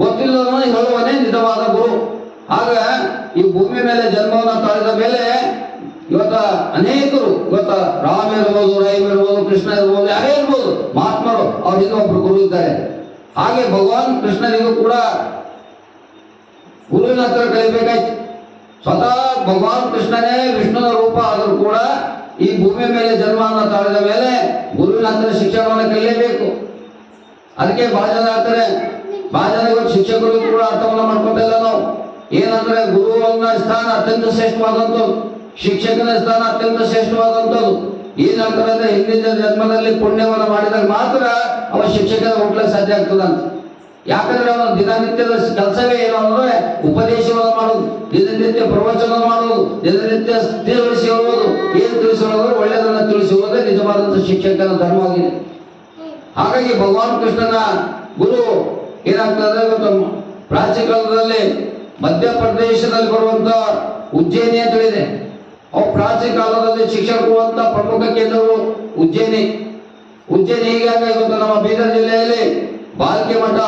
ಗೊತ್ತಿಲ್ಲದವನು ಹೇಳುವನೇ ನಿಜವಾದ ಗುರು. ಆಗ ಈ ಭೂಮಿ ಮೇಲೆ ಜನ್ಮವನ್ನು ತಾಳಿದ ಮೇಲೆ ಇವತ್ತ ಅನೇಕರು, ಇವತ್ತ ರಾಮ ಇರ್ಬೋದು, ರೈಮ್ ಇರ್ಬೋದು, ಕೃಷ್ಣ ಇರ್ಬೋದು, ಯಾರೇ ಇರ್ಬೋದು, ಮಹಾತ್ಮರು, ಅವ್ರ ಹಿಂದೆ ಒಬ್ರು ಗುರು ಇದ್ದಾರೆ. ಹಾಗೆ ಭಗವಾನ್ ಕೃಷ್ಣನಿಗೂ ಕೂಡ ಗುರುವಿನ ಹತ್ರ ಕಲಿಬೇಕಾಯ್ತು. ಸ್ವತಃ ಭಗವಾನ್ ಕೃಷ್ಣನೇ ವಿಷ್ಣುನ ರೂಪ, ಆದರೂ ಕೂಡ ಈ ಭೂಮಿ ಮೇಲೆ ಜನ್ಮವನ್ನು ತಾಳಿದ ಮೇಲೆ ಗುರುವಿನ ಹತ್ರ ಶಿಕ್ಷಣವನ್ನು ಕಲಿಯಬೇಕು. ಅದಕ್ಕೆ ಬಹಳ ಜನ ಹೇಳ್ತಾರೆ ಬಹಳ ಇವತ್ತು ಶಿಕ್ಷಕರು ಕೂಡ ಅರ್ಥವನ್ನ ಮಾಡ್ಕೊಂಡಿಲ್ಲ ಇಲ್ಲ ನಾವು. ಏನಂದ್ರೆ ಗುರುವನ್ನ ಸ್ಥಾನ ಅತ್ಯಂತ ಶ್ರೇಷ್ಠವಾದಂಥದ್ದು. ಶಿಕ್ಷಕನ ಸ್ಥಾನ ಅತ್ಯಂತ ಶ್ರೇಷ್ಠವಾದಂಥದ್ದು. ಏನಂತಾರೆ ಅಂದ್ರೆ ಹಿಂದಿನ ಜನ್ಮದಲ್ಲಿ ಪುಣ್ಯವನ್ನು ಮಾಡಿದಾಗ ಮಾತ್ರ ಅವ ಶಿಕ್ಷಕನ ಹುಟ್ಲಕ್ಕೆ ಸಾಧ್ಯ ಆಗ್ತದಂತ ಯಾಕಂದ್ರೆ ಅವನ ದಿನನಿತ್ಯದ ಕೆಲಸವೇ ಏನು ಅಂದ್ರೆ ಉಪದೇಶವನ್ನು ಮಾಡೋದು ದಿನನಿತ್ಯ ಪ್ರವಚನ ಮಾಡೋದು ದಿನನಿತ್ಯ ತಿಳಿಸಿ ಹೇಳುವುದು. ಏನು ತಿಳಿಸಿ ಹೇಳೋದು ಒಳ್ಳೆಯದನ್ನ ತಿಳಿಸಿ ನಿಜವಾದಂತಹ ಶಿಕ್ಷಕನ ಧರ್ಮವಾಗಿದೆ. ಹಾಗಾಗಿ ಭಗವಾನ್ ಕೃಷ್ಣನ ಗುರು ಏನಾಗ್ತದೆ ಗೊತ್ತ ಪ್ರಾಚೀನ ಕಾಲದಲ್ಲಿ ಮಧ್ಯಪ್ರದೇಶದಲ್ಲಿ ಬರುವಂತ ಉಜ್ಜಯಿನಿ ಅಂತ ಹೇಳಿದೆ. ಅವು ಪ್ರಾಚೀನ ಕಾಲದಲ್ಲಿ ಶಿಕ್ಷಣ ಕೊಡುವಂತ ಪ್ರಮುಖ ಕೇಂದ್ರವು ಉಜ್ಜಯಿನಿ. ಉಜ್ಜಯಿನಿ ಹೀಗಾಗಿ ಇವತ್ತು ನಮ್ಮ ಬೀದರ್ ಜಿಲ್ಲೆಯಲ್ಲಿ ಬಾಲ್ಕಿ ಮಠ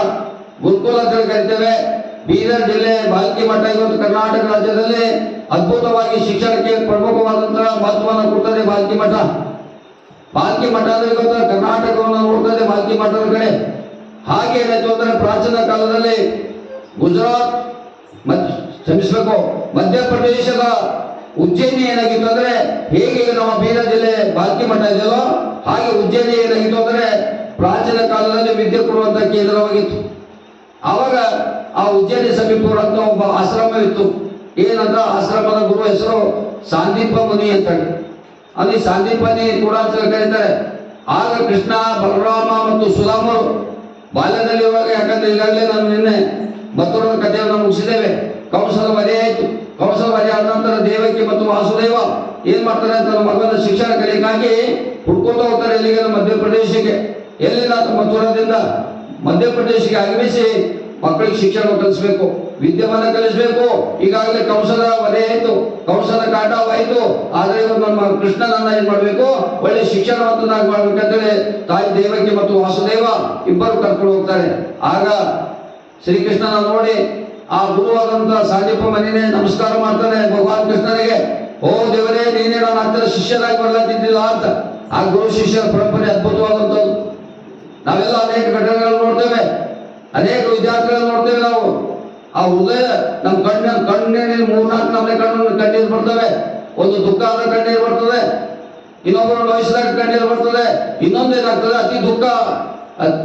ಗುರುಕುಲ ಅಂತ ಕರಿತೇವೆ. ಬೀದರ್ ಜಿಲ್ಲೆ ಬಾಲ್ಕಿ ಮಠ ಇವತ್ತು ಕರ್ನಾಟಕ ರಾಜ್ಯದಲ್ಲಿ ಅದ್ಭುತವಾಗಿ ಶಿಕ್ಷಣಕ್ಕೆ ಪ್ರಮುಖವಾದಂತಹ ಮಹತ್ವವನ್ನು ಕೊಡ್ತದೆ ಬಾಲ್ಕಿ ಮಠ. ಬಾಲ್ಕಿ ಮಠ ಅಂದ್ರೆ ಇವತ್ತು ಕರ್ನಾಟಕವನ್ನು ನೋಡ್ತದೆ ಬಾಲ್ಕಿ ಮಠದ ಕಡೆ. ಹಾಗೆ ಏನಾಯ್ತು ಅಂದ್ರೆ ಪ್ರಾಚೀನ ಕಾಲದಲ್ಲಿ ಗುಜರಾತ್ ಕ್ಷಮಿಸ್ಬೇಕು, ಮಧ್ಯಪ್ರದೇಶದ ಉಜ್ಜಯಿನಿ ಏನಾಗಿತ್ತು ಅಂದ್ರೆ ಹೇಗೆ ನಮ್ಮ ಬೀದರ್ ಜಿಲ್ಲೆ ಬಾಲ್ಕಿ ಮಠ ಇದೆಯಲ್ಲೋ, ಹಾಗೆ ಉಜ್ಜಯಿನಿ ಏನಾಗಿತ್ತು ಅಂದ್ರೆ ಪ್ರಾಚೀನ ಕಾಲದಲ್ಲಿ ವಿದ್ಯೆ ಕೊಡುವಂತ ಕೇಂದ್ರವಾಗಿತ್ತು. ಆವಾಗ ಆ ಉಜ್ಜಯಿನಿ ಸಮೀಪ ಅಂತ ಒಬ್ಬ ಆಶ್ರಮವಿತ್ತು. ಏನಂದ್ರ ಆಶ್ರಮದ ಗುರು ಹೆಸರು ಸಾಂದೀಪ ಮುನಿ ಅಂತ ಅಲ್ಲಿ ಸಾಂದೀಪನಿ ಕೂಡ ಕರೀತಾರೆ. ಆಗ ಕೃಷ್ಣ, ಬಲರಾಮ ಮತ್ತು ಸುಧಾಮರು ಬಾಲ್ಯದಲ್ಲಿ ಇರುವಾಗ ಯಾಕಂದ್ರೆ ಈಗಾಗಲೇ ನಾನು ನಿನ್ನೆ ಕಥೆ ಕಥೆಯನ್ನು ಮುಗಿಸಿದ್ದೇವೆ. ಕಂಸದ ವಧೆ ಆಯ್ತು. ಕಂಸದ ವಧೆ ಆದ ನಂತರ ದೇವಕ್ಕೆ ಮತ್ತು ವಾಸುದೇವ ಏನ್ ಮಾಡ್ತಾರೆ ಅಂತ ಮಗನ ಶಿಕ್ಷಣ ಕಲಿಯಕ್ಕಾಗಿ ಹುಡ್ಕೊತಾ ಹೋಗ್ತಾರೆ ಇಲ್ಲಿಗೆ ಮಧ್ಯಪ್ರದೇಶಕ್ಕೆ. ಎಲ್ಲಿಂದ ಮಥುರದಿಂದ ಮಧ್ಯಪ್ರದೇಶಕ್ಕೆ ಆಗಮಿಸಿ ಮಕ್ಕಳಿಗೆ ಶಿಕ್ಷಣ ಕಲಿಸ್ಬೇಕು ವಿದ್ಯಮಾನ ಕಲಿಸ್ಬೇಕು. ಈಗಾಗಲೇ ಕೌಶಲ ವಧೆ ಆಯ್ತು ಕಂಸನ ಕಾಟವಾಯ್ತು ಆದ್ರೆ ನಮ್ಮ ಕೃಷ್ಣನನ್ನ ಏನ್ ಮಾಡ್ಬೇಕು? ಒಳ್ಳೆ ಶಿಕ್ಷಣವಂತನಾಗಿ ಮಾಡ್ಬೇಕಂತೇಳಿ ತಾಯಿ ದೇವಕ್ಕೆ ಮತ್ತು ವಾಸುದೇವ ಇಬ್ಬರು ಕರ್ಕೊಂಡು ಹೋಗ್ತಾರೆ. ಆಗ ಶ್ರೀಕೃಷ್ಣನ ನೋಡಿ ಆ ಗುರುವಾದಂತ ಸಾಂದೀಪ ಮನೆಯೇ ನಮಸ್ಕಾರ ಮಾಡ್ತಾನೆ ಭಗವಾನ್ ಕೃಷ್ಣನಿಗೆ. ಓ ದೇವರೇ, ನೀನೇ ನಾನು ಹತ್ತಿರ ಶಿಷ್ಯನಾಗಿ ಬರ್ಲಾತಿದ್ದಿಲ್ಲ ಅಂತ. ಆ ಗುರು ಶಿಷ್ಯರ ಪರಂಪರೆ ಅದ್ಭುತವಾದಂಥದ್ದು. ನಾವೆಲ್ಲ ಅನೇಕ ಘಟನೆಗಳು ಅನೇಕ ವಿದ್ಯಾರ್ಥಿಗಳು ನೋಡ್ತೇವೆ ನಾವು. ಆ ಉದಯ ನಮ್ಮ ಕಣ್ಣ ಕಣ್ಣಿನ ಮೂರ್ನಾಲ್ಕು ನಮ್ಮನೆ ಕಣ್ಣು ಕಣ್ಣೀರು ಬರ್ತವೆ. ಒಂದು ದುಃಖ ಆದ ಕಣ್ಣೀರು ಬರ್ತದೆ. ಇನ್ನೊಬ್ಬರು ನೋಯಿಸಿದಾಗ ಕಣ್ಣೀರು ಬರ್ತದೆ. ಇನ್ನೊಂದು ಏನಾಗ್ತದೆ? ಅತಿ ದುಃಖ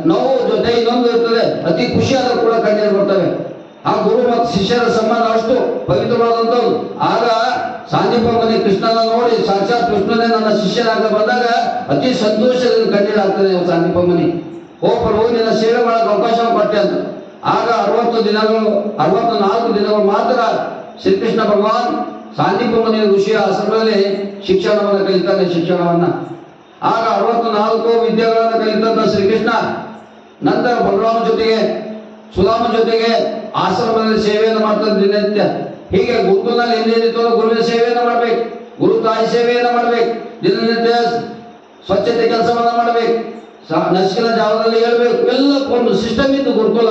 ನೋವು ಜೊತೆ ಇನ್ನೊಂದು ಇರ್ತದೆ. ಅತಿ ಖುಷಿಯಾದ ಕೂಡ ಕಣ್ಣೀರು ಬರ್ತವೆ. ಆ ಗುರು ಮತ್ತು ಶಿಷ್ಯರ ಸಂಬಂಧ ಅಷ್ಟು ಪವಿತ್ರವಾದಂಥದ್ದು. ಆಗ ಸಾಂದೀಪ ಮನೆ ಕೃಷ್ಣನ ನೋಡಿ, ಸಾಕ್ಷಾತ್ ಕೃಷ್ಣನೇ ನನ್ನ ಶಿಷ್ಯನಾಗ ಬಂದಾಗ ಅತಿ ಸಂತೋಷದಿಂದ ಕಣ್ಣೀರಾಗ್ತದೆ ಸಾಂದೀಪ ಮನೆ ಓ ಪ್ರಭು ನಿನ್ನ ಸೇವೆ ಮಾಡಕ್ಕೆ ಅವಕಾಶ ಕೊಟ್ಟೆ ಅಂತ ಆಗ ಅರವತ್ತು ದಿನಗಳು, ಅರವತ್ತು ನಾಲ್ಕು ದಿನಗಳು ಮಾತ್ರ ಶ್ರೀಕೃಷ್ಣ ಭಗವಾನ್ ಸಾಂದೀಪ ಮನೆ ಋಷಿಯ ಆಶ್ರಮದಲ್ಲಿ ಶಿಕ್ಷಣವನ್ನು ಕಲಿತಾನೆ ಶಿಕ್ಷಣವನ್ನ. ಆಗ ಅರವತ್ತು ನಾಲ್ಕು ವಿದ್ಯೆಗಳನ್ನು ಕಲಿತಂತ ಶ್ರೀಕೃಷ್ಣ, ನಂತರ ಬಲರಾಮ ಜೊತೆಗೆ, ಸುಧಾಮ ಜೊತೆಗೆ ಆಶ್ರಮದಲ್ಲಿ ಸೇವೆಯನ್ನು ಮಾಡ್ತಾರೆ ದಿನನಿತ್ಯ. ಹೀಗೆ ಗುರುಕುಲದಲ್ಲಿ ಏನೇನಿತ್ತು ಗುರುವಿನ ಸೇವೆಯನ್ನು ಮಾಡ್ಬೇಕು, ಗುರು ತಾಯಿ ಸೇವೆಯನ್ನು ಮಾಡ್ಬೇಕು, ದಿನನಿತ್ಯ ಸ್ವಚ್ಛತೆ ಕೆಲಸವನ್ನು ಮಾಡ್ಬೇಕು. ನಸಿಕಿನ ಜಾವದಲ್ಲಿ ಹೇಳ್ಬೇಕು. ಎಲ್ಲ ಒಂದು ಸಿಸ್ಟಮ್ ಇದ್ದು ಗುರುಕುಲ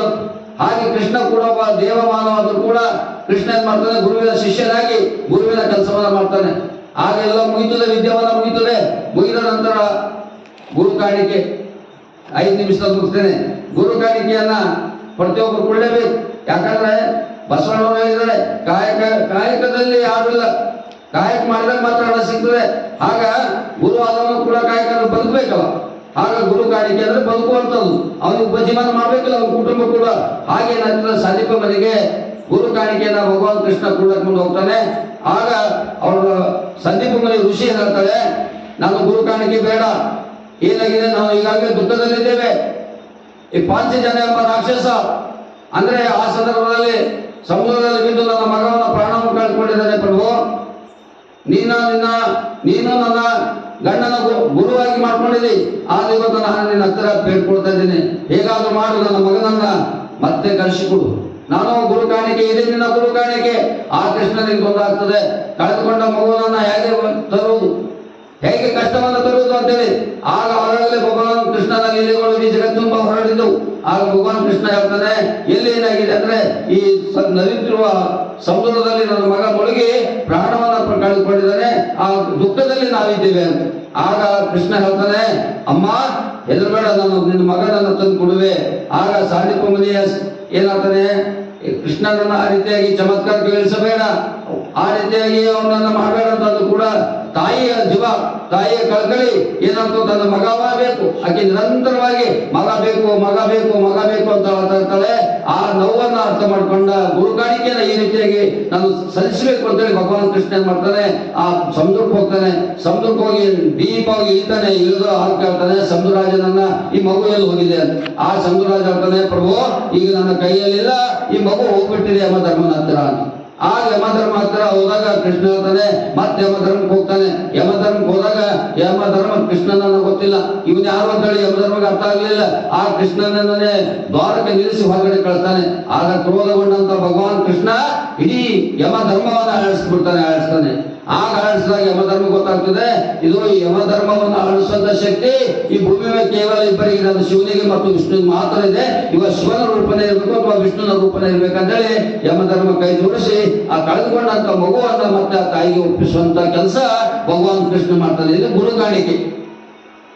ಹಾಗೆ ಕೃಷ್ಣ ಕೂಡ ಒಬ್ಬ ದೇವ ಮಾನವಾದರೂ ಕೂಡ ಕೃಷ್ಣ ಏನ್ ಮಾಡ್ತಾನೆ? ಗುರುವಿನ ಶಿಷ್ಯನಾಗಿ ಗುರುವಿನ ಕೆಲಸವನ್ನ ಮಾಡ್ತಾನೆ. ಆಗೆಲ್ಲ ಮುಗಿತದೆ, ವಿದ್ಯಾವನ್ನ ಮುಗಿತದೆ. ಮುಗಿದ ನಂತರ ಗುರು ಕಾಣಿಕೆ. ಐದು ನಿಮಿಷ ಮುಗಿಸ್ತೇನೆ. ಗುರು ಕಾಣಿಕೆಯನ್ನ ಪ್ರತಿಯೊಬ್ಬರು ಕೊಡಲೇಬೇಕು. ಯಾಕಂದ್ರೆ ಬಸವಣ್ಣವರು ಹೇಳಿದ್ದಾರೆ, ಕಾಯಕ, ಕಾಯಕದಲ್ಲಿ ಯಾರು ಇಲ್ಲ ಕಾಯಕ ಮಾಡಿದಾಗ ಮಾತ್ರ ಹಣ ಸಿಗ್ತದೆ. ಆಗ ಗುರು ಆದವನು ಕೂಡ ಕಾಯಕ ಬದುಕಬೇಕಲ್ಲ ಆಗ ಗುರು ಕಾಣಿಕೆ ಅಂದ್ರೆ ಬದುಕುವಂಥದ್ದು ಅವನಿಗೆ ಉಪಜೀವನ ಮಾಡ್ಬೇಕಲ್ಲ, ಅವನ ಕುಟುಂಬ ಕೂಡ. ಹಾಗೆ ಏನಾಗ್ತದೆ ಸಂದೀಪ ಮನೆಗೆ ಗುರು ಕಾಣಿಕೆಯನ್ನ ಭಗವಾನ್ ಕೃಷ್ಣ ಮುಂದೆ ಹೋಗ್ತಾನೆ. ಆಗ ಅವರ ಸಂದೀಪ ಮನೆ ಋಷಿ ಹೇಳ್ತಾಳೆ? ನಾನು ಗುರು ಕಾಣಿಕೆ ಬೇಡ. ಏನಾಗಿದೆ? ನಾವು ಈಗಾಗಲೇ ದುಃಖದಲ್ಲಿದ್ದೇವೆ. ಈ ಪಾಂಚಜನ್ಯ ಎಂಬ ರಾಕ್ಷಸ, ಅಂದ್ರೆ ಆ ಸಂದರ್ಭದಲ್ಲಿ ಸಮುದ್ರದಲ್ಲಿ ಬಿದ್ದು ನನ್ನ ಮಗವನ್ನ ಪ್ರಾಣವನ್ನು ಕಳ್ಕೊಂಡಿದ್ದಾನೆ ಪ್ರಭು. ನೀನ ನಿನ್ನ, ನೀನು ನನ್ನ ಗಂಡನ ಗುರುವಾಗಿ ಮಾಡ್ಕೊಂಡಿದ್ದಿ ಆದ್ರೆ ಇವತ್ತು ನಾನು ನಿನ್ನ ಹತ್ತಿರ ಬೇಡ್ಕೊಳ್ತಾ ಇದ್ದೀನಿ. ಹೇಗಾದ್ರೂ ಮಾಡು, ನನ್ನ ಮಗನನ್ನ ಮತ್ತೆ ಕಳಿಸಿಕೊಡು. ನಾನು ಗುರು ಕಾಣಿಕೆ ಇದೆ, ನಿನ್ನ ಗುರು ಕಾಣಿಕೆ. ಆ ಕೃಷ್ಣನಿಗೆ ಗೊತ್ತಾಗ್ತದೆ. ಕಳೆದುಕೊಂಡ ಮಗುವನ್ನ ಹೇಗೆ ತರುವುದು? ಹೇಗೆ ಕಷ್ಟವನ್ನು ತರುವುದು ಅಂತೇಳಿ. ಆಗ ಹೊರಗಡೆ ಭಗವಾನ್ ಕೃಷ್ಣನ ಲೀಲೆಗಳು ಈ ಜಗತ್ತುಂಬ ಹೊರಡಿದ್ದು ಆಗ ಭಗವಾನ್ ಕೃಷ್ಣ ಹೇಳ್ತಾನೆ, ಎಲ್ಲಿ ಏನಾಗಿದೆ ಅಂದ್ರೆ, ಈ ನರಿತಿರುವ ಸಮುದ್ರದಲ್ಲಿ ನನ್ನ ಮಗ ಮುಳುಗಿ ಪ್ರಾಣವನ್ನ ಪ್ರ- ಕಳೆದುಕೊಂಡಿದ್ದಾನೆ. ಆ ದುಃಖದಲ್ಲಿ ನಾವಿದ್ದೇವೆ ಅಂತ. ಆಗ ಕೃಷ್ಣ ಹೇಳ್ತಾನೆ, ಅಮ್ಮ ಹೆದರ್ಬೇಡ ನಾನು ನಿನ್ನ ಮಗನನ್ನು ತಂದು ಕೊಡುವೆ. ಆಗ ಸಾಂಡಿಪ ಮುನಿಯ ಏನಾಗ್ತಾನೆ ಕೃಷ್ಣನನ್ನು ಆ ರೀತಿಯಾಗಿ ಚಮತ್ಕಾರ ಕೇಳಿಸಬೇಡ. ಆ ರೀತಿಯಾಗಿ ಅವನನ್ನ ಮಾಡಬೇಡ ಅಂತಂದು ಕೂಡ ತಾಯಿಯ ಜೀವ ತಾಯಿಯ ಕಳ್ಕಳಿ ಏನಂತ ತನ್ನ ಮಗ ಬೇಕು ಆಕೆ ನಿರಂತರವಾಗಿ ಮಗ ಬೇಕು ಮಗ ಬೇಕು ಮಗ ಬೇಕು ಅಂತ ಹೇಳ್ತಾಳೆ. ಆ ನೋವನ್ನ ಅರ್ಥ ಮಾಡ್ಕೊಂಡ ಗುರುಕಾಣಿಕೆಯನ್ನ ಈ ರೀತಿಯಾಗಿ ನಾನು ಸಲ್ಲಿಸಬೇಕು ಅಂತೇಳಿ ಭಗವಾನ್ ಕೃಷ್ಣ ಏನ್ ಮಾಡ್ತಾನೆ, ಆ ಸಮುದ್ರಕ್ಕೆ ಹೋಗ್ತಾನೆ. ಸಮುದ್ರಕ್ಕೆ ಹೋಗಿ ಡೀಪ್ ಆಗಿ ಈತಾನೆ ಇಳಿದು ಹಾಕಿ ಹೇಳ್ತಾನೆ, ಸಮುದ್ರರಾಜನನ್ನ, ಈ ಮಗು ಎಲ್ಲಿ ಹೋಗಿದೆ? ಅಂತ. ಆ ಸಮುದ್ರರಾಜ ಹೇಳ್ತಾನೆ, ಪ್ರಭು, ಈಗ ನನ್ನ ಕೈಯಲ್ಲಿಲ್ಲ, ಈ ಮಗು ಹೋಗ್ಬಿಟ್ಟಿದೆ ಎಂಬ ಧರ್ಮನ ಹತ್ತಿರ ಅಂತ. ಆ ಯಮಧರ್ಮ ಹತ್ರ ಹೋದಾಗ ಕೃಷ್ಣ ಹೇಳ್ತಾನೆ ಮತ್ತೆ ಯಮಧರ್ಮಕ್ಕೆ ಹೋಗ್ತಾನೆ. ಯಮಧರ್ಮಕ್ಕೆ ಹೋದಾಗ ಯಮಧರ್ಮ ಕೃಷ್ಣನನ್ನ ಗೊತ್ತಿಲ್ಲ. ಇವನ್ ಯಾರು ಅಂತ ಹೇಳಿ ಯಮಧರ್ಮಕ್ಕೆ ಅರ್ಥ ಆಗ್ಲಿಲ್ಲ. ಆ ಕೃಷ್ಣನನ್ನೇ ದ್ವಾರಕ್ಕೆ ನಿಲ್ಲಿಸಿ ಹೊರಗಡೆ ಕಳ್ತಾನೆ ಆಗ ಕ್ರೋಧಗೊಂಡಂತ ಭಗವಾನ್ ಕೃಷ್ಣ ಇಡೀ ಯಮಧರ್ಮವನ್ನ ಆಡಿಸ್ಬಿಡ್ತಾನೆ ಅಳಿಸ್ತಾನೆ ಆಗ ಅಳಿಸಿದಾಗ ಯಮಧರ್ಮ ಗೊತ್ತಾಗ್ತದೆ. ಇದು ಯಮಧರ್ಮವನ್ನು ಅಳಿಸುವಂತ ಶಕ್ತಿ ಈ ಭೂಮಿ ಕೇವಲ ಇಬ್ಬರಿಗೆ ಅದು ಶಿವನಿಗೆ ಮತ್ತು ವಿಷ್ಣು ಮಾತ್ರ ಇದೆ. ಇವ ಶಿವನ ರೂಪನೇ ಇರಬೇಕು ಅಥವಾ ವಿಷ್ಣುನ ರೂಪನೇ ಇರ್ಬೇಕಂತೇಳಿ ಯಮಧರ್ಮ ಕೈ ಜೋಡಿಸಿ, ಆ ಕಳೆದುಕೊಂಡಂತ ಮಗುವನ್ನ ಮತ್ತೆ ಆ ತಾಯಿಗೆ ಒಪ್ಪಿಸುವಂತ ಕೆಲಸ ಭಗವಾನ್ ಕೃಷ್ಣ ಮಾಡ್ತಾನೆ. ಇದು ಗುರುಗಾಣಿಕೆ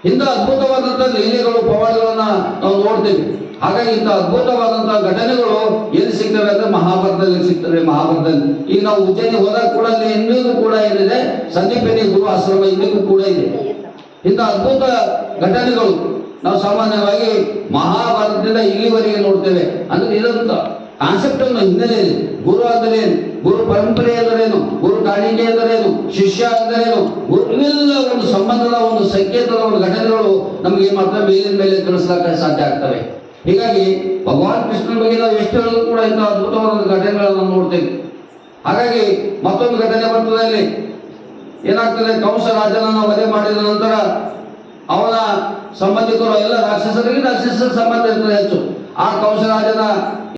ಇಂಥ ಅದ್ಭುತವಾದಂತಹ ಲೀಲೆಗಳು, ಪವಾಡಗಳನ್ನ ನಾವು ನೋಡ್ತೇವೆ. ಹಾಗಾಗಿ ಇಂಥ ಅದ್ಭುತವಾದಂತಹ ಘಟನೆಗಳು ಎಲ್ಲಿ ಸಿಗ್ತವೆ ಅಂದ್ರೆ ಮಹಾಭಾರತದಲ್ಲಿ ಸಿಗ್ತವೆ, ಮಹಾಭಾರತದಲ್ಲಿ. ಈಗ ನಾವು ಉಜ್ಜಯಿನಿ ಹೋದಾಗ ಕೂಡ ಅಲ್ಲಿ ಇಂದಿಗೂ ಕೂಡ ಏನಿದೆ? ಸಂದೀಪಿನಿ ಗುರು ಆಶ್ರಮ ಇಂದಿಗೂ ಕೂಡ ಇದೆ. ಇಂಥ ಅದ್ಭುತ ಘಟನೆಗಳು ನಾವು ಸಾಮಾನ್ಯವಾಗಿ ಮಹಾಭಾರತದಿಂದ ಇಲ್ಲಿವರೆಗೆ ನೋಡ್ತೇವೆ. ಅಂದ್ರೆ ಇದಂತ ಕಾನ್ಸೆಪ್ಟ್ ಅನ್ನು ಹಿನ್ನೆಲೆ ಇದೆ ಗುರು ಅಂದರೆ ಏನು ಗುರು ಪರಂಪರೆ ಎಂದರೇನು ಗುರು ಕಾಣಿಕೆ ಎಂದರೇನು ಶಿಷ್ಯ ಎಂದರೇನು ಗುರು ಒಂದು ಸಂಬಂಧದ ಒಂದು ಸಂಕೇತದ ಒಂದು ಘಟನೆಗಳು ನಮ್ಗೆ ಏನ್ ಮಾಡ್ತವೆ ಮೇಲಿನ ಮೇಲೆ ತಿಳಿಸ್ಲಿಕ್ಕೆ ಸಾಧ್ಯ ಆಗ್ತವೆ. ಹೀಗಾಗಿ ಭಗವಾನ್ ಕೃಷ್ಣನ ಬಗ್ಗೆ ನಾವು ಎಷ್ಟು ಕೂಡ ಇಂಥ ಅದ್ಭುತವಾದ ಘಟನೆಗಳನ್ನು ನೋಡ್ತೇವೆ. ಹಾಗಾಗಿ ಮತ್ತೊಂದು ಘಟನೆ ಬರ್ತದೆ ಅಲ್ಲಿ. ಏನಾಗ್ತದೆ? ಕಂಸ ರಾಜನನ್ನ ವಧೆ ಮಾಡಿದ ನಂತರ ಅವನ ಸಂಬಂಧಿಕರು ಎಲ್ಲ ರಾಕ್ಷಸರಿಗೆ ರಾಕ್ಷಸರ ಸಂಬಂಧ ಇರ್ತದೆ ಹೆಚ್ಚು. ಆ ಕಂಸರಾಜನ